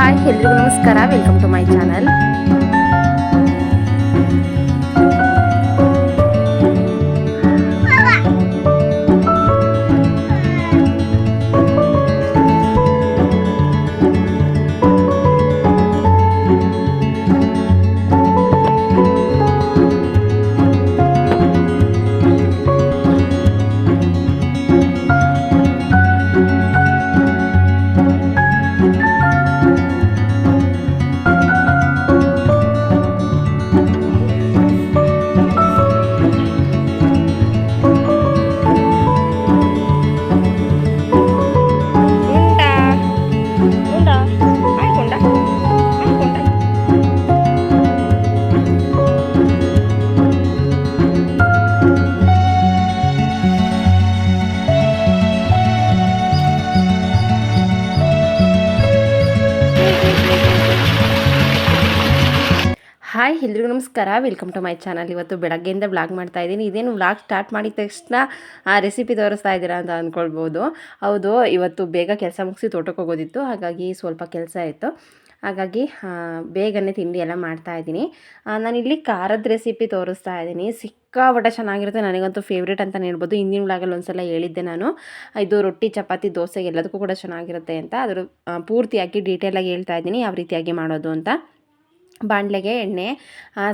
Hi ಎಲ್ರಿಗೂ ನಮಸ್ಕಾರ welcome to my channel ಎಲ್ರಿಗೂ ನಮಸ್ಕಾರ. ವೆಲ್ಕಮ್ ಟು ಮೈ ಚಾನಲ್ ಇವತ್ತು ಬೆಳಗ್ಗೆಯಿಂದ ವ್ಲಾಗ್ ಮಾಡ್ತಾ ಇದ್ದೀನಿ. ಇದೇನು ವ್ಲಾಗ್ ಸ್ಟಾರ್ಟ್ ಮಾಡಿದ ತಕ್ಷಣ, ಆ ರೆಸಿಪಿ ತೋರಿಸ್ತಾ ಇದ್ದೀರಾ ಅಂತ ಅಂದ್ಕೊಳ್ಬೋದು ಹೌದು, ಇವತ್ತು ಬೇಗ ಕೆಲಸ ಮುಗಿಸಿ ತೋಟಕ್ಕೆ ಹೋಗೋದಿತ್ತು. ಹಾಗಾಗಿ ಸ್ವಲ್ಪ ಕೆಲಸ ಇತ್ತು ಹಾಗಾಗಿ ಬೇಗನೆ ತಿಂಡಿ ಎಲ್ಲ ಮಾಡ್ತಾ ಇದ್ದೀನಿ. ನಾನಿಲ್ಲಿ ಖಾರದ ರೆಸಿಪಿ ತೋರಿಸ್ತಾ ಇದ್ದೀನಿ. ಸಿಕ್ಕಾಪಟ್ಟೆ ಚೆನ್ನಾಗಿರುತ್ತೆ. ನನಗಂತೂ ಫೇವ್ರೇಟ್ ಅಂತ ಹೇಳ್ಬೋದು. ಹಿಂದಿನ ಒಳಗಲ್ಲಿ ಒಂದ್ಸಲ ಹೇಳಿದ್ದೆ ನಾನು. ಇದು ರೊಟ್ಟಿ, ಚಪಾತಿ ದೋಸೆ ಎಲ್ಲದಕ್ಕೂ ಕೂಡ ಚೆನ್ನಾಗಿರುತ್ತೆ ಅಂತ. ಅದರ ಪೂರ್ತಿಯಾಗಿ ಡೀಟೇಲಾಗಿ ಹೇಳ್ತಾ ಇದ್ದೀನಿ. ಯಾವ ರೀತಿಯಾಗಿ ಮಾಡೋದು ಅಂತ. ಬಾಣಲೆಗೆ ಎಣ್ಣೆ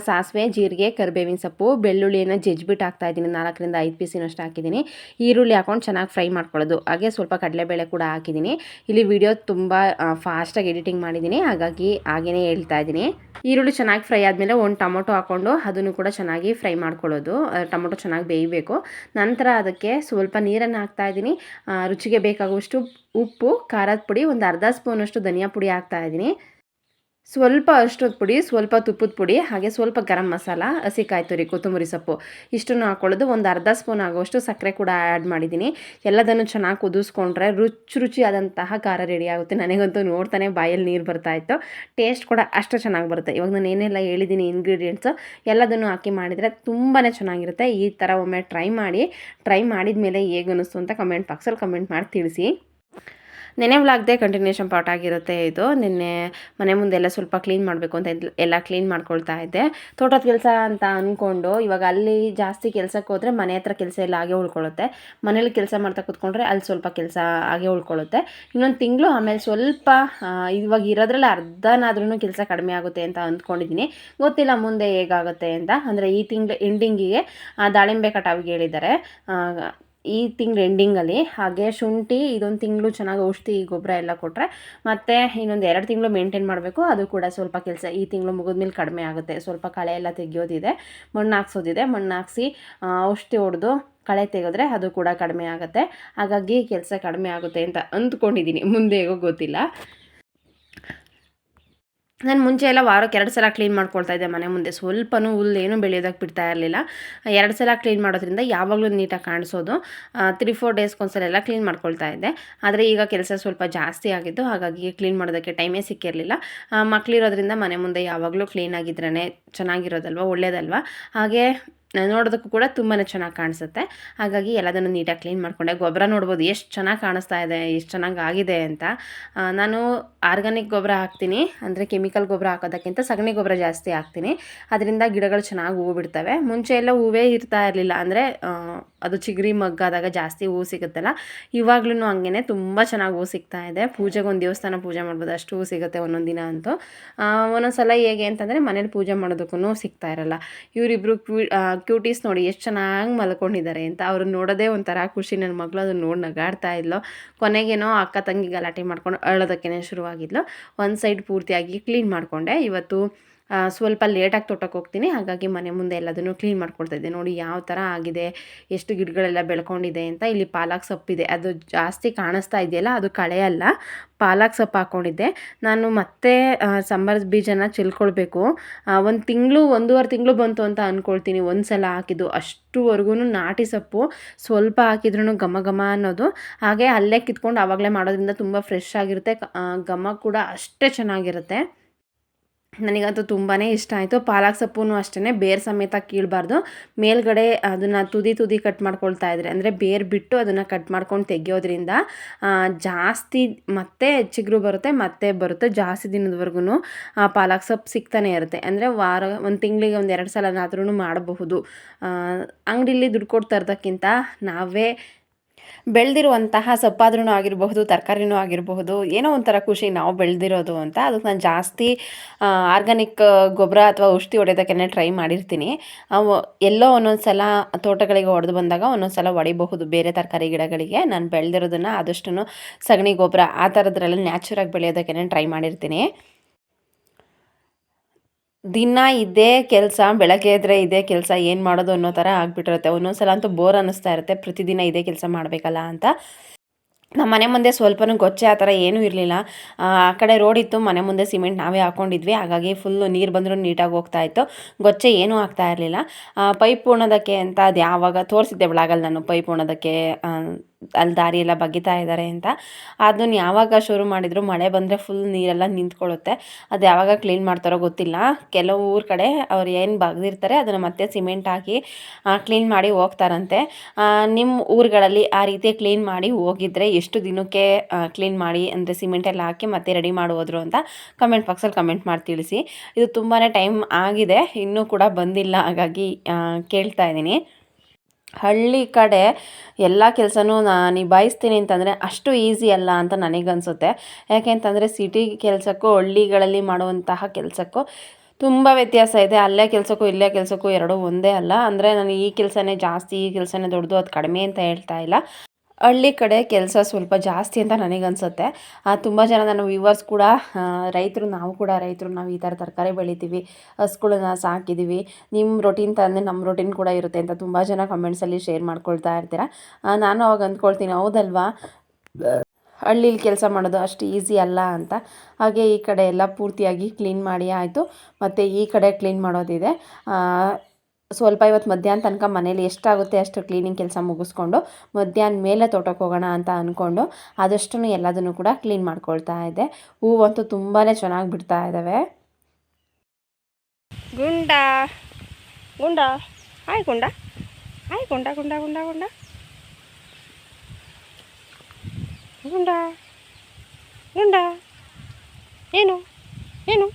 ಸಾಸಿವೆ, ಜೀರಿಗೆ, ಕರಿಬೇವಿನ ಸೊಪ್ಪು, ಬೆಳ್ಳುಳ್ಳಿಯನ್ನು ಜಜ್ಬಿಟ್ಟು ಹಾಕ್ತಾ ಇದ್ದೀನಿ. ನಾಲ್ಕರಿಂದ ಐದು ಪೀಸಿನಷ್ಟು ಹಾಕಿದ್ದೀನಿ. ಈರುಳ್ಳಿ ಹಾಕೊಂಡು ಚೆನ್ನಾಗಿ ಫ್ರೈ ಮಾಡ್ಕೊಳ್ಳೋದು. ಹಾಗೆ ಸ್ವಲ್ಪ ಕಡಲೆಬೇಳೆ ಕೂಡ ಹಾಕಿದ್ದೀನಿ. ಇಲ್ಲಿ ವಿಡಿಯೋ ತುಂಬ ಫಾಸ್ಟಾಗಿ ಎಡಿಟಿಂಗ್ ಮಾಡಿದ್ದೀನಿ. ಹಾಗಾಗಿ ಹಾಗೆಯೇ ಹೇಳ್ತಾ ಇದ್ದೀನಿ. ಈರುಳ್ಳಿ ಚೆನ್ನಾಗಿ ಫ್ರೈ ಆದಮೇಲೆ ಒಂದು ಟೊಮೊಟೊ ಹಾಕ್ಕೊಂಡು ಅದನ್ನು ಕೂಡ ಚೆನ್ನಾಗಿ ಫ್ರೈ ಮಾಡ್ಕೊಳ್ಳೋದು. ಟೊಮೊಟೊ ಚೆನ್ನಾಗಿ ಬೇಯಬೇಕು. ನಂತರ ಅದಕ್ಕೆ ಸ್ವಲ್ಪ ನೀರನ್ನು ಹಾಕ್ತಾ ಇದ್ದೀನಿ. ರುಚಿಗೆ ಬೇಕಾಗುವಷ್ಟು ಉಪ್ಪು, ಖಾರದ ಪುಡಿ, ಒಂದು ಅರ್ಧ ಸ್ಪೂನಷ್ಟು ಧನಿಯಾ ಪುಡಿ ಹಾಕ್ತಾ ಇದ್ದೀನಿ. ಸ್ವಲ್ಪ ಅರ್ಶಿನದ ಪುಡಿ, ಸ್ವಲ್ಪ ತುಪ್ಪದ ಪುಡಿ, ಹಾಗೆ ಸ್ವಲ್ಪ ಗರಂ ಮಸಾಲ, ಹಸಿಕಾಯಿ ತುರಿ, ಕೊತ್ತಂಬರಿ ಸೊಪ್ಪು, ಇಷ್ಟನ್ನು ಹಾಕ್ಕೊಳ್ಳೋದು ಒಂದು ಅರ್ಧ ಸ್ಪೂನ್ ಆಗುವಷ್ಟು ಸಕ್ಕರೆ ಕೂಡ ಆ್ಯಡ್ ಮಾಡಿದ್ದೀನಿ. ಎಲ್ಲದನ್ನು ಚೆನ್ನಾಗಿ ಕುದಿಸ್ಕೊಂಡ್ರೆ ರುಚಿ ರುಚಿಯಾದಂತಹ ಖಾರ ರೆಡಿ ಆಗುತ್ತೆ. ನನಗಂತೂ ನೋಡ್ತಾನೆ ಬಾಯಲ್ಲಿ ನೀರು ಬರ್ತಾ ಇತ್ತು. ಟೇಸ್ಟ್ ಕೂಡ ಅಷ್ಟು ಚೆನ್ನಾಗಿ ಬರುತ್ತೆ. ಇವಾಗ ನಾನು ಏನೆಲ್ಲ ಹೇಳಿದ್ದೀನಿ ಇಂಗ್ರೀಡಿಯೆಂಟ್ಸು ಎಲ್ಲದನ್ನು ಹಾಕಿ ಮಾಡಿದರೆ ತುಂಬಾ ಚೆನ್ನಾಗಿರುತ್ತೆ. ಈ ಥರ ಒಮ್ಮೆ ಟ್ರೈ ಮಾಡಿ ಟ್ರೈ ಮಾಡಿದ ಮೇಲೆ ಹೇಗೆ ಅನ್ನಿಸ್ತು ಅಂತ ಕಮೆಂಟ್ ಬಾಕ್ಸಲ್ಲಿ ಕಮೆಂಟ್ ಮಾಡಿ ತಿಳಿಸಿ. ನೆನೆ ವ್ಲಾಗ್ದೆ ಕಂಟಿನ್ಯೂಷನ್ ಪಾರ್ಟ್ ಆಗಿರುತ್ತೆ ಇದು. ನಿನ್ನೆ ಮನೆ ಮುಂದೆ ಎಲ್ಲ ಸ್ವಲ್ಪ ಕ್ಲೀನ್ ಮಾಡಬೇಕು ಅಂತ ಎಲ್- ಎಲ್ಲ ಕ್ಲೀನ್ ಮಾಡ್ಕೊಳ್ತಾ ಇದ್ದೆ. ತೋಟದ ಕೆಲಸ ಅಂತ ಅಂದ್ಕೊಂಡು ಇವಾಗ ಅಲ್ಲಿ ಜಾಸ್ತಿ ಕೆಲಸಕ್ಕೆ ಹೋದರೆ ಮನೆ ಹತ್ರ ಕೆಲಸ ಎಲ್ಲ ಹಾಗೆ ಉಳ್ಕೊಳ್ಳುತ್ತೆ. ಮನೇಲಿ ಕೆಲಸ ಮಾಡ್ತಾ ಕೂತ್ಕೊಂಡ್ರೆ ಅಲ್ಲಿ ಸ್ವಲ್ಪ ಕೆಲಸ ಹಾಗೆ ಉಳ್ಕೊಳ್ಳುತ್ತೆ. ಇನ್ನೊಂದು ತಿಂಗಳು ಆಮೇಲೆ ಸ್ವಲ್ಪ ಇವಾಗ ಇರೋದ್ರಲ್ಲಿ ಅರ್ಧನಾದ್ರೂ ಕೆಲಸ ಕಡಿಮೆ ಆಗುತ್ತೆ ಅಂತ ಅಂದ್ಕೊಂಡಿದ್ದೀನಿ ಗೊತ್ತಿಲ್ಲ ಮುಂದೆ ಹೇಗಾಗುತ್ತೆ ಅಂತ. ಅಂದರೆ ಈ ತಿಂಗಳು ಎಂಡಿಂಗಿಗೆ ದಾಳಿಂಬೆ ಕಟಾವಿಗೆ ಹೇಳಿದ್ದಾರೆ. ಈ ತಿಂಗಳು ಎಂಡಿಂಗಲ್ಲಿ ಹಾಗೆ ಶುಂಠಿ ಇದೊಂದು ತಿಂಗಳು ಚೆನ್ನಾಗಿ ಔಷಧಿ, ಗೊಬ್ಬರ ಎಲ್ಲ ಕೊಟ್ಟರೆ ಮತ್ತು ಇನ್ನೊಂದು ಎರಡು ತಿಂಗಳು ಮೇಂಟೈನ್ ಮಾಡಬೇಕು. ಅದು ಕೂಡ ಸ್ವಲ್ಪ ಕೆಲಸ ಈ ತಿಂಗಳು ಮುಗಿದ್ಮೇಲೆ ಕಡಿಮೆ ಆಗುತ್ತೆ. ಸ್ವಲ್ಪ ಕಳೆ ಎಲ್ಲ ತೆಗೆಯೋದಿದೆ, ಮಣ್ಣು ಹಾಕ್ಸೋದಿದೆ. ಮಣ್ಣು ಹಾಕ್ಸಿ ಔಷಧಿ ಹೊಡೆದು ಕಳೆ ತೆಗೆದ್ರೆ ಅದು ಕೂಡ ಕಡಿಮೆ ಆಗುತ್ತೆ. ಹಾಗಾಗಿ ಕೆಲಸ ಕಡಿಮೆ ಆಗುತ್ತೆ ಅಂತ ಅಂದ್ಕೊಂಡಿದ್ದೀನಿ ಮುಂದೆ ಹೇಗೋ ಗೊತ್ತಿಲ್ಲ. ನಾನು ಮುಂಚೆ ಎಲ್ಲ ವಾರಕ್ಕೆ ಎರಡು ಸಲ ಕ್ಲೀನ್ ಮಾಡ್ಕೊಳ್ತಾ ಇದ್ದೆ ಮನೆ ಮುಂದೆ. ಸ್ವಲ್ಪನೂ ಹುಲ್ಲು ಏನೂ ಬೆಳೆಯೋದಕ್ಕೆ ಬಿಡ್ತಾ ಇರಲಿಲ್ಲ. ಎರಡು ಸಲ ಕ್ಲೀನ್ ಮಾಡೋದ್ರಿಂದ ಯಾವಾಗಲೂ ನೀಟಾಗಿ ಕಾಣಿಸೋದು. ತ್ರೀ ಫೋರ್ ಡೇಸ್ಗೊಂದ್ಸಲ ಎಲ್ಲ ಕ್ಲೀನ್ ಮಾಡ್ಕೊಳ್ತಾ ಇದ್ದೆ. ಆದರೆ ಈಗ ಕೆಲಸ ಸ್ವಲ್ಪ ಜಾಸ್ತಿ ಆಗಿದ್ದು, ಹಾಗಾಗಿ ಕ್ಲೀನ್ ಮಾಡೋದಕ್ಕೆ ಟೈಮೇ ಸಿಕ್ಕಿರಲಿಲ್ಲ. ಮಕ್ಕಳಿರೋದ್ರಿಂದ ಮನೆ ಮುಂದೆ ಯಾವಾಗಲೂ ಕ್ಲೀನ್ ಆಗಿದ್ರೇ ಚೆನ್ನಾಗಿರೋದಲ್ವ, ಒಳ್ಳೇದಲ್ವ? ಹಾಗೆ ನೋಡೋದಕ್ಕೂ ಕೂಡ ತುಂಬಾ ಚೆನ್ನಾಗಿ ಕಾಣಿಸುತ್ತೆ. ಹಾಗಾಗಿ ಎಲ್ಲದನ್ನು ನೀಟಾಗಿ ಕ್ಲೀನ್ ಮಾಡಿಕೊಂಡೆ. ಗೊಬ್ಬರ ನೋಡ್ಬೋದು, ಎಷ್ಟು ಚೆನ್ನಾಗಿ ಕಾಣಿಸ್ತಾ ಇದೆ, ಎಷ್ಟು ಚೆನ್ನಾಗಿ ಆಗಿದೆ ಅಂತ. ನಾನು ಆರ್ಗಾನಿಕ್ ಗೊಬ್ಬರ ಹಾಕ್ತೀನಿ. ಅಂದರೆ ಕೆಮಿಕಲ್ ಗೊಬ್ಬರ ಹಾಕೋದಕ್ಕಿಂತ ಸಗಣಿ ಗೊಬ್ಬರ ಜಾಸ್ತಿ ಹಾಕ್ತೀನಿ. ಅದರಿಂದ ಗಿಡಗಳು ಚೆನ್ನಾಗಿ ಹೂವು ಬಿಡ್ತವೆ. ಮುಂಚೆ ಎಲ್ಲ ಹೂವೇ ಇರ್ತಾ ಇರಲಿಲ್ಲ. ಅಂದರೆ ಅದು ಚಿಗರಿ ಮಗ್ಗಾದಾಗ ಜಾಸ್ತಿ ಹೂವು ಸಿಗುತ್ತಲ್ಲ ಇವಾಗ್ಲೂ ಹಂಗೆ ತುಂಬ ಚೆನ್ನಾಗಿ ಹೂ ಸಿಗ್ತಾ ಇದೆ. ಪೂಜೆಗೆ ಒಂದು ದೇವಸ್ಥಾನ ಪೂಜೆ ಮಾಡ್ಬೋದು, ಅಷ್ಟು ಹೂ ಸಿಗುತ್ತೆ ಒಂದೊಂದು ದಿನ ಅಂತೂ. ಒಂದೊಂದ್ಸಲ ಒಂದೊಂದು ಸಲ ಹೇಗೆ ಅಂತಂದರೆ ಮನೇಲಿ ಪೂಜೆ ಮಾಡೋದಕ್ಕೂ ಸಿಗ್ತಾ ಇರಲ್ಲ. ಇವರಿಬ್ಬರು ಕ್ಯೂಟೀಸ್ ನೋಡಿ ಎಷ್ಟು ಚೆನ್ನಾಗಿ ಮಲ್ಕೊಂಡಿದ್ದಾರೆ ಅಂತ ಅವ್ರು ನೋಡೋದೇ ಒಂಥರ ಖುಷಿ. ನನ್ನ ಮಗಳು ಅದನ್ನ ನೋಡಿ ನಗಾಡ್ತಾ ಇದ್ಲು. ಕೊನೆಗೇನೋ ಅಕ್ಕ ತಂಗಿ ಗಲಾಟೆ ಮಾಡ್ಕೊಂಡು ಅಳೋದಕ್ಕೇ ಶುರುವಾಗಿದ್ಲು. ಒಂದು ಸೈಡ್ ಪೂರ್ತಿಯಾಗಿ ಕ್ಲೀನ್ ಮಾಡಿಕೊಂಡೆ. ಇವತ್ತು ಸ್ವಲ್ಪ ಲೇಟಾಗಿ ತೋಟಕ್ಕೆ ಹೋಗ್ತೀನಿ. ಹಾಗಾಗಿ ಮನೆ ಮುಂದೆ ಎಲ್ಲದನ್ನು ಕ್ಲೀನ್ ಮಾಡ್ಕೊಳ್ತಾ ಇದ್ದೆ. ನೋಡಿ ಯಾವ ಥರ ಆಗಿದೆ, ಎಷ್ಟು ಗಿಡಗಳೆಲ್ಲ ಬೆಳ್ಕೊಂಡಿದೆ ಅಂತ ಇಲ್ಲಿ ಪಾಲಕ್ ಸೊಪ್ಪಿದೆ. ಅದು ಜಾಸ್ತಿ ಕಾಣಿಸ್ತಾ ಇದೆಯಲ್ಲ, ಅದು ಕಳೆ ಅಲ್ಲ, ಪಾಲಕ್ ಸೊಪ್ಪು ಹಾಕ್ಕೊಂಡಿದ್ದೆ ನಾನು ಮತ್ತೆ ಸಾಂಬಾರ್ ಬೀಜನ ಚೆಲ್ಕೊಳ್ಬೇಕು. ಒಂದು ತಿಂಗಳು, ಒಂದೂವರೆ ತಿಂಗಳು ಬಂತು ಅಂತ ಅಂದ್ಕೊಳ್ತೀನಿ ಒಂದು ಸಲ ಹಾಕಿದ್ದು ಅಷ್ಟುವರೆಗೂ ನಾಟಿ ಸೊಪ್ಪು, ಸ್ವಲ್ಪ ಹಾಕಿದ್ರೂ ಘಮ ಘಮ ಅನ್ನೋದು. ಹಾಗೆ ಅಲ್ಲೇ ಕಿತ್ಕೊಂಡು ಆವಾಗಲೇ ಮಾಡೋದ್ರಿಂದ ತುಂಬ ಫ್ರೆಶ್ ಆಗಿರುತ್ತೆ. ಘಮ ಕೂಡ ಅಷ್ಟೇ ಚೆನ್ನಾಗಿರುತ್ತೆ. ನನಗಂತೂ ತುಂಬಾ ಇಷ್ಟ ಆಯಿತು. ಪಾಲಕ್ ಸೊಪ್ಪು ಅಷ್ಟೇ ಬೇರು ಸಮೇತ ಕೀಳಬಾರ್ದು. ಮೇಲ್ಗಡೆ ಅದನ್ನು ತುದಿ ತುದಿ ಕಟ್ ಮಾಡ್ಕೊಳ್ತಾ ಇದ್ರೆ, ಅಂದರೆ ಬೇರು ಬಿಟ್ಟು ಅದನ್ನು ಕಟ್ ಮಾಡ್ಕೊಂಡು ತೆಗಿಯೋದ್ರಿಂದ ಜಾಸ್ತಿ ಮತ್ತೆ ಚಿಗುರು ಬರುತ್ತೆ, ಮತ್ತೆ ಬರುತ್ತೆ ಜಾಸ್ತಿ ದಿನದವರೆಗೂ ಪಾಲಕ್ ಸೊಪ್ಪು ಸಿಗ್ತಾನೆ ಇರುತ್ತೆ. ಅಂದರೆ ವಾರ, ಒಂದು ತಿಂಗಳಿಗೆ ಒಂದು ಎರಡು ಸಲನಾದ್ರೂ ಮಾಡಬಹುದು. ಅಂಗಡಿಲಿ ದುಡ್ಡು ಕೊಟ್ಟು ತರೋದಕ್ಕಿಂತ ನಾವೇ ಬೆಳೆದಿರುವಂತಹ ಸೊಪ್ಪಾದ್ರೂ ಆಗಿರಬಹುದು, ತರಕಾರಿನೂ ಆಗಿರಬಹುದು, ಏನೋ ಒಂಥರ ಖುಷಿ ನಾವು ಬೆಳೆದಿರೋದು ಅಂತ. ಅದಕ್ಕೆ ನಾನು ಜಾಸ್ತಿ ಆರ್ಗಾನಿಕ್ ಗೊಬ್ಬರ ಅಥವಾ ಔಷಧಿ ಹೊಡೆಯೋದಕ್ಕೆ ಟ್ರೈ ಮಾಡಿರ್ತೀನಿ. ಎಲ್ಲೋ ಒಂದೊಂದು ಸಲ ತೋಟಗಳಿಗೆ ಹೊಡೆದು ಬಂದಾಗ ಒಂದೊಂದು ಸಲ ಹೊಡಿಬಹುದು. ಬೇರೆ ತರಕಾರಿ ಗಿಡಗಳಿಗೆ ನಾನು ಬೆಳೆದಿರೋದನ್ನು ಆದಷ್ಟು ಸಗಣಿ ಗೊಬ್ಬರ ಆ ಥರದ್ರಲ್ಲಿ ನ್ಯಾಚುರಾಗಿ ಬೆಳೆಯೋದಕ್ಕೆ ಟ್ರೈ ಮಾಡಿರ್ತೀನಿ. ದಿನ ಇದೇ ಕೆಲಸ, ಬೆಳಗ್ಗೆ ಎದ್ರೆ ಇದೇ ಕೆಲಸ ಏನು ಮಾಡೋದು ಅನ್ನೋ ಥರ ಆಗ್ಬಿಟ್ಟಿರುತ್ತೆ. ಒಂದೊಂದು ಸಲ ಅಂತೂ ಬೋರ್ ಅನ್ನಿಸ್ತಾ ಇರುತ್ತೆ, ಪ್ರತಿದಿನ ಇದೇ ಕೆಲಸ ಮಾಡಬೇಕಲ್ಲ ಅಂತ. ನಮ್ಮ ಮನೆ ಮುಂದೆ ಸ್ವಲ್ಪನೂ ಗೊಚ್ಚೆ ಆ ಥರ ಏನೂ ಇರಲಿಲ್ಲ. ಆ ಕಡೆ ರೋಡ್ ಇತ್ತು, ಮನೆ ಮುಂದೆ ಸಿಮೆಂಟ್ ನಾವೇ ಹಾಕ್ಕೊಂಡಿದ್ವಿ ಹಾಗಾಗಿ ಫುಲ್ಲು ನೀರು ಬಂದರೂ ನೀಟಾಗಿ ಹೋಗ್ತಾ ಇತ್ತು. ಗೊಚ್ಚೆ ಏನೂ ಆಗ್ತಾ ಇರಲಿಲ್ಲ. ಪೈಪ್ ಉಣೋದಕ್ಕೆ ಅಂತ ಅದು ಯಾವಾಗ ತೋರಿಸಿದ್ದೆ ಬ್ಲಾಗಲ್ಲಿ ನಾನು, ಪೈಪ್ ಉಣೋದಕ್ಕೆ ಅಲ್ಲಿ ಎಲ್ಲ ಬಗಿತಾ ಇದ್ದಾರೆ ಅಂತ. ಅದನ್ನ ಯಾವಾಗ ಶುರು ಮಾಡಿದ್ರು ಮಳೆ ಬಂದರೆ ಫುಲ್ ನೀರೆಲ್ಲ ನಿಂತ್ಕೊಳ್ಳುತ್ತೆ. ಅದು ಯಾವಾಗ ಕ್ಲೀನ್ ಮಾಡ್ತಾರೋ ಗೊತ್ತಿಲ್ಲ. ಕೆಲವು ಊರ ಕಡೆ ಅವ್ರು ಏನು ಬಗ್ದಿರ್ತಾರೆ ಅದನ್ನು ಮತ್ತೆ ಸಿಮೆಂಟ್ ಹಾಕಿ ಕ್ಲೀನ್ ಮಾಡಿ ಹೋಗ್ತಾರಂತೆ. ನಿಮ್ಮ ಊರುಗಳಲ್ಲಿ ಆ ರೀತಿ ಕ್ಲೀನ್ ಮಾಡಿ ಹೋಗಿದ್ರೆ ಎಷ್ಟು ದಿನಕ್ಕೆ ಕ್ಲೀನ್ ಮಾಡಿ ಅಂದರೆ ಸಿಮೆಂಟೆಲ್ಲ ಹಾಕಿ ಮತ್ತೆ ರೆಡಿ ಮಾಡುವುದ್ರು ಅಂತ ಕಮೆಂಟ್ ಬಾಕ್ಸಲ್ಲಿ ಕಮೆಂಟ್ ಮಾಡಿ ತಿಳಿಸಿ. ಇದು ತುಂಬಾ ಟೈಮ್ ಆಗಿದೆ. ಇನ್ನೂ ಕೂಡ ಬಂದಿಲ್ಲ. ಹಾಗಾಗಿ ಕೇಳ್ತಾ ಇದ್ದೀನಿ. ಹಳ್ಳಿ ಕಡೆ ಎಲ್ಲ ಕೆಲಸನೂ ನಾ ನಿಭಾಯಿಸ್ತೀನಿ ಅಂತಂದರೆ ಅಷ್ಟು ಈಸಿ ಅಲ್ಲ ಅಂತ ನನಗನ್ಸುತ್ತೆ. ಯಾಕೆ ಅಂತಂದರೆ ಸಿಟಿ ಕೆಲಸಕ್ಕೂ ಹಳ್ಳಿಗಳಲ್ಲಿ ಮಾಡುವಂತಹ ಕೆಲಸಕ್ಕೂ ತುಂಬ ವ್ಯತ್ಯಾಸ ಇದೆ. ಅಲ್ಲೇ ಕೆಲಸಕ್ಕೂ ಇಲ್ಲೇ ಕೆಲಸಕ್ಕೂ ಎರಡೂ ಒಂದೇ ಅಲ್ಲ. ಅಂದರೆ ನಾನು ಈ ಕೆಲಸನೇ ಜಾಸ್ತಿ, ಈ ಕೆಲಸನೇ ದೊಡ್ಡದು, ಅದು ಕಡಿಮೆ ಅಂತ ಹೇಳ್ತಾ ಇಲ್ಲ. ಹಳ್ಳಿ ಕಡೆ ಕೆಲಸ ಸ್ವಲ್ಪ ಜಾಸ್ತಿ ಅಂತ ನನಗನ್ಸುತ್ತೆ. ತುಂಬ ಜನ ನನ್ನ ವ್ಯೂವರ್ಸ್ ಕೂಡ ರೈತರು, ನಾವು ಕೂಡ ರೈತರು, ನಾವು ಈ ಥರ ತರಕಾರಿ ಬೆಳಿತೀವಿ ಹಸ್ಗಳನ್ನ ಸಾಕಿದ್ದೀವಿ ನಿಮ್ಮ ರೊಟೀನ್ ತಂದರೆ ನಮ್ಮ ರೊಟೀನ್ ಕೂಡ ಇರುತ್ತೆ ಅಂತ ತುಂಬ ಜನ ಕಮೆಂಟ್ಸಲ್ಲಿ ಶೇರ್ ಮಾಡ್ಕೊಳ್ತಾ ಇರ್ತೀರ? ನಾನು ಅವಾಗ ಅಂದ್ಕೊಳ್ತೀನಿ, ಹೌದಲ್ವಾ? ಹಳ್ಳೀಲಿ ಕೆಲಸ ಮಾಡೋದು ಅಷ್ಟು ಈಸಿ ಅಲ್ಲ ಅಂತ. ಹಾಗೆ ಈ ಕಡೆ ಎಲ್ಲ ಪೂರ್ತಿಯಾಗಿ ಕ್ಲೀನ್ ಮಾಡಿ ಆಯಿತು. ಮತ್ತು ಈ ಕಡೆ ಕ್ಲೀನ್ ಮಾಡೋದಿದೆ. ಸ್ವಲ್ಪ ಇವತ್ತು ಮಧ್ಯಾಹ್ನ ತನಕ ಮನೇಲಿ ಎಷ್ಟಾಗುತ್ತೆ ಅಷ್ಟು ಕ್ಲೀನಿಂಗ್ ಕೆಲಸ ಮುಗಿಸ್ಕೊಂಡು ಮಧ್ಯಾಹ್ನ ಮೇಲೆ ತೋಟಕ್ಕೆ ಹೋಗೋಣ ಅಂತ ಅಂದ್ಕೊಂಡು ಆದಷ್ಟು ಎಲ್ಲದನ್ನು ಕೂಡ ಕ್ಲೀನ್ ಮಾಡ್ಕೊಳ್ತಾ ಇದ್ದೆ. ಹೂವಂತೂ ತುಂಬಾ ಚೆನ್ನಾಗಿ ಬಿಡ್ತಾ ಇದ್ದಾವೆ ಗುಂಡ. ಗುಂಡ. ಹಾಯ್ ಗುಂಡ. ಹಾಯ್ ಗುಂಡ ಗುಂಡ ಗುಂಡ ಗುಂಡ. ಗುಂಡ. ಗುಂಡ. ಏನು? ಏನು?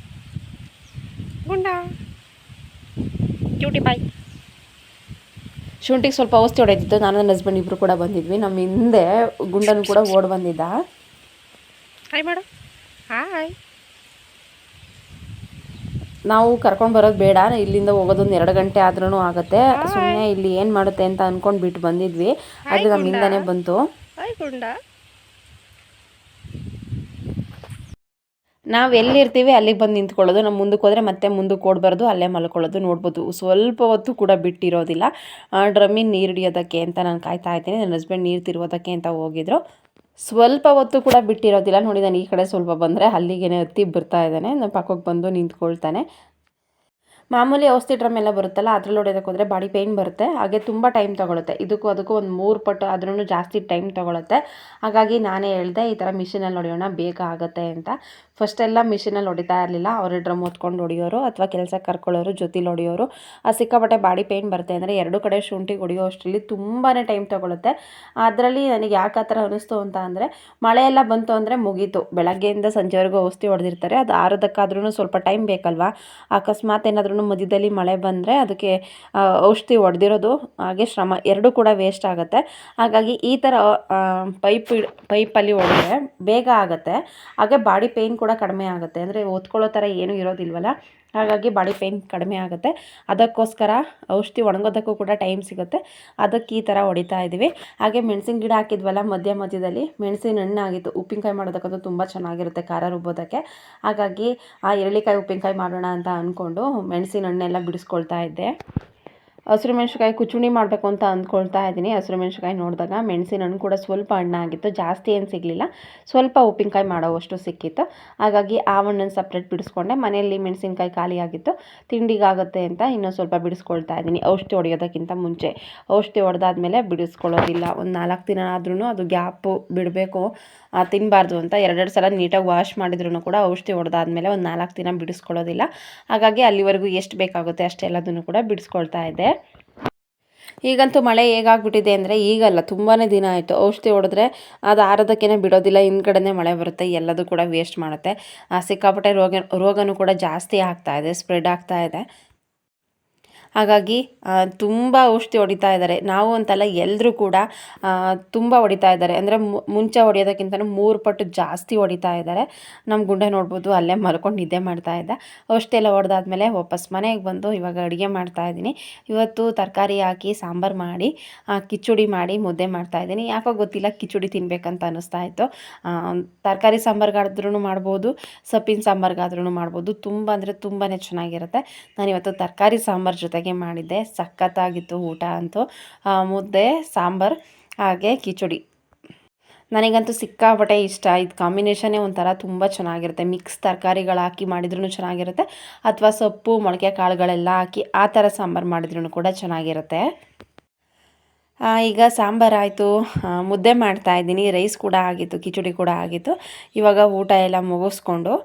ಗುಂಡ. ಕ್ಯೂಟಿ ಬಾಯ್. ಶುಂಠಿಗೆ ಸ್ವಲ್ಪ ಔಷಧಿ ಹೊಡೆದಿತ್ತು ನಾನು ನನ್ನ ಹಸ್ಬೆಂಡ್ ಇಬ್ಬರು ಕೂಡ ಬಂದಿದ್ವಿ. ನಮ್ಮ ಹಿಂದೆ ಗುಂಡನು ಕೂಡ ಓಡ್ ಬಂದಿದ್ದ. ಹಾಯ್ ಮಾಡು ಹಾಯ್ ನಾವು ಕರ್ಕೊಂಡು ಬರೋದು ಬೇಡ. ಇಲ್ಲಿಂದ ಹೋಗೋದೊಂದು ಎರಡು ಗಂಟೆ ಆದ್ರೂ ಆಗುತ್ತೆ. ಸುಮ್ಮನೆ ಇಲ್ಲಿ ಏನು ಮಾಡುತ್ತೆ ಅಂತ ಅಂದ್ಕೊಂಡು ಬಿಟ್ಟು ಬಂದಿದ್ವಿ. ಅದು ನಮ್ಮ ಹಿಂದೆನೇ ಬಂತು. ಹಾಯ್ ಗುಂಡ. ನಾವು ಎಲ್ಲಿರ್ತೀವಿ ಅಲ್ಲಿಗೆ ಬಂದು ನಿಂತ್ಕೊಳ್ಳೋದು. ನಮ್ಮ ಮುಂದಕ್ಕೆ ಹೋದರೆ ಮತ್ತೆ ಮುಂದಕ್ಕೆ ಓಡಬಾರ್ದು ಅಲ್ಲೇ ಮಲ್ಕೊಳ್ಳೋದು ನೋಡ್ಬೋದು. ಸ್ವಲ್ಪ ಹೊತ್ತು ಕೂಡ ಬಿಟ್ಟಿರೋದಿಲ್ಲ. ಡ್ರಮ್ಮಿನ ನೀರು ಹಿಡಿಯೋದಕ್ಕೆ ಅಂತ ನಾನು ಕಾಯ್ತಾ ಇದ್ದೀನಿ. ನನ್ನ ಹಸ್ಬೆಂಡ್ ನೀರು ತಿರುಗೋದಕ್ಕೆ ಅಂತ ಹೋಗಿದ್ರು. ಸ್ವಲ್ಪ ಹೊತ್ತು ಕೂಡ ಬಿಟ್ಟಿರೋದಿಲ್ಲ. ನೋಡಿ ನಾನು ಈ ಕಡೆ ಸ್ವಲ್ಪ ಬಂದರೆ ಅಲ್ಲಿಗೇನೆ ಹತ್ತಿ ಬರ್ತಾ ಇದ್ದಾನೆ. ನನ್ನ ಪಕ್ಕಕ್ಕೆ ಬಂದು ನಿಂತ್ಕೊಳ್ತಾನೆ. ಮಾಮೂಲಿ ಔಷಧಿ ಡ್ರಮ್ ಎಲ್ಲ ಬರುತ್ತಲ್ಲ, ಅದ್ರಲ್ಲಿ ಹೊಡೆಯೋದಕ್ಕೆ ಹೋದರೆ ಬಾಡಿ ಪೇಯ್ನ್ ಬರುತ್ತೆ. ಹಾಗೆ ತುಂಬ ಟೈಮ್ ತೊಗೊಳುತ್ತೆ. ಇದಕ್ಕೂ ಅದಕ್ಕೂ ಒಂದು ಮೂರು ಪಟ್ಟು ಆದ್ರೂ ಜಾಸ್ತಿ ಟೈಮ್ ತೊಗೊಳುತ್ತೆ. ಹಾಗಾಗಿ ನಾನೇ ಹೇಳಿದೆ, ಈ ಥರ ಮಿಷಿನಲ್ಲಿ ಹೊಡೆಯೋಣ, ಬೇಗ ಆಗುತ್ತೆ ಅಂತ. ಫಸ್ಟೆಲ್ಲ ಮಿಷಿನಲ್ಲಿ ಹೊಡಿತಾ ಇರಲಿಲ್ಲ. ಅವ್ರ ಡ್ರಮ್ ಹೊತ್ಕೊಂಡು ಹೊಡಿಯೋರು, ಅಥವಾ ಕೆಲಸ ಕರ್ಕೊಳ್ಳೋರು, ಜೊತೆಲಿ ಹೊಡಿಯೋರು. ಆ ಸಿಕ್ಕಾಪಟ್ಟೆ ಬಾಡಿ ಪೇಯ್ನ್ ಬರುತ್ತೆ ಅಂದರೆ ಎರಡು ಕಡೆ ಶುಂಠಿ ಹೊಡಿಯೋ ಅಷ್ಟರಲ್ಲಿ ತುಂಬಾ ಟೈಮ್ ತೊಗೊಳುತ್ತೆ. ಅದರಲ್ಲಿ ನನಗೆ ಯಾಕೆ ಆ ಥರ ಅನ್ನಿಸ್ತು ಅಂತ ಅಂದರೆ ಮಳೆಯೆಲ್ಲ ಬಂತು ಅಂದರೆ ಮುಗೀತು. ಬೆಳಗ್ಗೆಯಿಂದ ಸಂಜೆವರೆಗೂ ಔಷಧಿ ಹೊಡೆದಿರ್ತಾರೆ. ಅದು ಆರೋದಕ್ಕಾದ್ರೂ ಸ್ವಲ್ಪ ಟೈಮ್ ಬೇಕಲ್ವಾ? ಅಕಸ್ಮಾತ್ ಏನಾದ್ರೂ ಮಧ್ಯದಲ್ಲಿ ಮಳೆ ಬಂದರೆ ಅದಕ್ಕೆ ಔಷಧಿ ಹೊಡೆದಿರೋದು ಹಾಗೆ ಶ್ರಮ, ಎರಡೂ ಕೂಡ ವೇಸ್ಟ್ ಆಗುತ್ತೆ. ಹಾಗಾಗಿ ಈ ಥರ ಪೈಪ್ ಪೈಪಲ್ಲಿ ಹೊಡೆದ್ರೆ ಬೇಗ ಆಗುತ್ತೆ. ಹಾಗೆ ಬಾಡಿ ಪೇಯ್ನ್ ಕೂಡ ಕಡಿಮೆ ಆಗುತ್ತೆ. ಅಂದರೆ ಹೊತ್ಕೊಳ್ಳೋ ಥರ ಏನೂ ಇರೋದಿಲ್ವಲ್ಲ? ಹಾಗಾಗಿ ಬಾಡಿ ಪೇಯ್ನ್ ಕಡಿಮೆ ಆಗುತ್ತೆ. ಅದಕ್ಕೋಸ್ಕರ ಔಷಧಿ ಒಣಗೋದಕ್ಕೂ ಕೂಡ ಟೈಮ್ ಸಿಗುತ್ತೆ. ಅದಕ್ಕೆ ಈ ಥರ ಹೊಡಿತಾ ಇದ್ದೀವಿ. ಹಾಗೆ ಮೆಣಸಿನ ಗಿಡ ಹಾಕಿದ್ವಲ್ಲ ಮಧ್ಯ ಮಧ್ಯದಲ್ಲಿ, ಮೆಣಸಿನ ಹಣ್ಣು ಆಗಿತ್ತು ಉಪ್ಪಿನಕಾಯಿ ಮಾಡೋದಕ್ಕಂತೂ ತುಂಬ ಚೆನ್ನಾಗಿರುತ್ತೆ ಖಾರ ರುಬ್ಬೋದಕ್ಕೆ. ಹಾಗಾಗಿ ಆ ಎರಳಿಕಾಯಿ ಉಪ್ಪಿನಕಾಯಿ ಮಾಡೋಣ ಅಂತ ಅಂದ್ಕೊಂಡು ಮೆಣಸಿನ ಹಣ್ಣೆಲ್ಲ ಬಿಡಿಸ್ಕೊಳ್ತಾ ಇದ್ದೆ. ಹಸಿರು ಮೆಣಸಿನ್ಕಾಯಿ ಕುಚುಣಿ ಮಾಡಬೇಕು ಅಂತ ಅಂದ್ಕೊಳ್ತಾ ಇದ್ದೀನಿ. ಹಸಿರು ಮೆಣಸಿನ್ಕಾಯಿ ನೋಡಿದಾಗ ಮೆಣಸಿನ ಹಣ್ಣು ಕೂಡ ಸ್ವಲ್ಪ ಹಣ್ಣಾಗಿತ್ತು ಜಾಸ್ತಿ ಏನು ಸಿಗಲಿಲ್ಲ. ಸ್ವಲ್ಪ ಉಪ್ಪಿನಕಾಯಿ ಮಾಡೋವಷ್ಟು ಸಿಕ್ಕಿತ್ತು. ಹಾಗಾಗಿ ಆ ಹಣ್ಣನ್ನು ಸಪ್ರೇಟ್ ಬಿಡಿಸ್ಕೊಂಡೆ. ಮನೆಯಲ್ಲಿ ಮೆಣಸಿನ್ಕಾಯಿ ಖಾಲಿಯಾಗಿತ್ತು ತಿಂಡಿಗಾಗುತ್ತೆ ಅಂತ ಇನ್ನೂ ಸ್ವಲ್ಪ ಬಿಡಿಸ್ಕೊಳ್ತಾ ಇದ್ದೀನಿ. ಔಷಧಿ ಹೊಡೆಯೋದಕ್ಕಿಂತ ಮುಂಚೆ. ಔಷಧಿ ಹೊಡೆದಾದ್ಮೇಲೆ ಬಿಡಿಸ್ಕೊಳ್ಳೋದಿಲ್ಲ. ಒಂದು ನಾಲ್ಕು ದಿನ ಆದ್ರೂ ಅದು ಗ್ಯಾಪು ಬಿಡಬೇಕು. ತಿನ್ನಬಾರ್ದು ಅಂತ ಎರಡೆರಡು ಸಲ ನೀಟಾಗಿ ವಾಶ್ ಮಾಡಿದ್ರೂ ಕೂಡ ಔಷಧಿ ಹೊಡೆದಾದ್ಮೇಲೆ ಒಂದು ನಾಲ್ಕು ದಿನ ಬಿಡಿಸ್ಕೊಳ್ಳೋದಿಲ್ಲ. ಹಾಗಾಗಿ ಅಲ್ಲಿವರೆಗೂ ಎಷ್ಟು ಬೇಕಾಗುತ್ತೆ ಅಷ್ಟೆಲ್ಲದನ್ನು ಕೂಡ ಬಿಡಿಸ್ಕೊಳ್ತಾ ಇದ್ದೆ. ಈಗಂತೂ ಮಳೆ ಹೇಗಾಗ್ಬಿಟ್ಟಿದೆ ಅಂದರೆ ಈಗಲ್ಲ ತುಂಬಾ ದಿನ ಆಯಿತು. ಔಷಧಿ ಹೊಡೆದ್ರೆ ಅದು ಆರೋದಕ್ಕೇ ಬಿಡೋದಿಲ್ಲ ಹಿಂದ್ಗಡೆನೇ ಮಳೆ ಬರುತ್ತೆ ಎಲ್ಲದೂ ಕೂಡ ವೇಸ್ಟ್ ಮಾಡುತ್ತೆ. ಆ, ಸಿಕ್ಕಾಪಟ್ಟೆ ರೋಗ ರೋಗನೂ ಕೂಡ ಜಾಸ್ತಿ ಆಗ್ತಾ ಇದೆ ಸ್ಪ್ರೆಡ್ ಆಗ್ತಾ ಇದೆ. ಹಾಗಾಗಿ ತುಂಬ ಔಷಧಿ ಹೊಡಿತಾ ಇದ್ದಾರೆ. ನಾವು ಅಂತಲ್ಲ ಎಲ್ಲರೂ ಕೂಡ ತುಂಬ ಹೊಡಿತಾ ಇದ್ದಾರೆ. ಅಂದರೆ ಮುಂಚೆ ಹೊಡೆಯೋದಕ್ಕಿಂತ ಮೂರು ಪಟ್ಟು ಜಾಸ್ತಿ ಹೊಡಿತಾ ಇದ್ದಾರೆ. ನಮ್ಮ ಗುಂಡೆ ನೋಡ್ಬೋದು, ಅಲ್ಲೇ ಮಲ್ಕೊಂಡು ನಿದ್ದೆ ಮಾಡ್ತಾ ಇದ್ದ. ಔಷಧಿ ಎಲ್ಲ ಹೊಡೆದಾದ್ಮೇಲೆ ವಾಪಸ್ ಮನೆಗೆ ಬಂದು ಇವಾಗ ಅಡುಗೆ ಮಾಡ್ತಾ ಇದ್ದೀನಿ. ಇವತ್ತು ತರಕಾರಿ ಹಾಕಿ, ಸಾಂಬಾರು ಮಾಡಿ ಕಿಚಡಿ ಮಾಡಿ ಮುದ್ದೆ ಮಾಡ್ತಾ ಇದ್ದೀನಿ. ಯಾಕೋ ಗೊತ್ತಿಲ್ಲ, ಕಿಚುಡಿ ತಿನ್ಬೇಕಂತ ಅನ್ನಿಸ್ತಾ ಇತ್ತು. ತರಕಾರಿ ಸಾಂಬಾರ್ಗಾದ್ರೂ ಮಾಡ್ಬೋದು, ಸೊಪ್ಪಿನ ಸಾಂಬಾರ್ಗಾದ್ರೂ ಮಾಡ್ಬೋದು. ತುಂಬ ಅಂದರೆ ತುಂಬಾ ಚೆನ್ನಾಗಿರುತ್ತೆ. ನಾನು ಇವತ್ತು ತರಕಾರಿ ಸಾಂಬಾರು ಜೊತೆಗೆ ಮಾಡಿದ್ದೆ. ಸಖತ್ತಾಗಿತ್ತು ಊಟ ಅಂತೂ. ಮುದ್ದೆ, ಸಾಂಬಾರು, ಹಾಗೆ ಕಿಚಡಿ. ನನಗಂತೂ ಸಿಕ್ಕಾಪಟ್ಟೆ ಇಷ್ಟ. ಇದು ಕಾಂಬಿನೇಷನ್ನೇ ಒಂಥರ ತುಂಬ ಚೆನ್ನಾಗಿರುತ್ತೆ. ಮಿಕ್ಸ್ ತರಕಾರಿಗಳು ಹಾಕಿ ಮಾಡಿದ್ರೂ ಚೆನ್ನಾಗಿರುತ್ತೆ. ಅಥವಾ ಸೊಪ್ಪು, ಮೊಳಕೆ ಕಾಳುಗಳೆಲ್ಲ ಹಾಕಿ ಆ ಥರ ಸಾಂಬಾರು ಮಾಡಿದ್ರೂ ಕೂಡ ಚೆನ್ನಾಗಿರುತ್ತೆ. ಈಗ ಸಾಂಬಾರು ಆಯಿತು. ಮುದ್ದೆ ಮಾಡ್ತಾ ಇದ್ದೀನಿ. ರೈಸ್ ಕೂಡ ಆಗಿತ್ತು, ಕಿಚಡಿ ಕೂಡ ಆಗಿತ್ತು. ಇವಾಗ ಊಟ ಎಲ್ಲ ಮುಗಿಸ್ಕೊಂಡು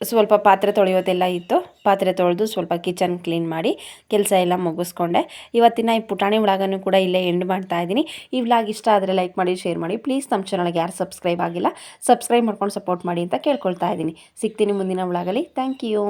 ಸ್ವಲ್ಪ ಪಾತ್ರೆ ತೊಳೆಯೋದೆಲ್ಲ ಇತ್ತು. ಪಾತ್ರೆ ತೊಳೆದು ಸ್ವಲ್ಪ ಕಿಚನ್ ಕ್ಲೀನ್ ಮಾಡಿ ಕೆಲಸ ಎಲ್ಲ ಮುಗಿಸ್ಕೊಂಡೆ. ಇವತ್ತಿನ ಈ ಪುಟಾಣಿ ವ್ಲಾಗನ್ನು ಕೂಡ ಇಲ್ಲೇ ಎಂಡ್ ಮಾಡ್ತಾ ಇದ್ದೀನಿ. ಈ ವ್ಲಾಗ್ ಇಷ್ಟ ಆದರೆ ಲೈಕ್ ಮಾಡಿ, ಶೇರ್ ಮಾಡಿ. ಪ್ಲೀಸ್ ನಮ್ಮ ಚಾನಲ್ಗೆ ಯಾರು ಸಬ್ಸ್ಕ್ರೈಬ್ ಆಗಿಲ್ಲ, ಸಬ್ಸ್ಕ್ರೈಬ್ ಮಾಡ್ಕೊಂಡು ಸಪೋರ್ಟ್ ಮಾಡಿ ಅಂತ ಕೇಳ್ಕೊಳ್ತಾ ಇದ್ದೀನಿ. ಸಿಗ್ತೀನಿ ಮುಂದಿನ ವ್ಲಾಗಲ್ಲಿ. Thank you.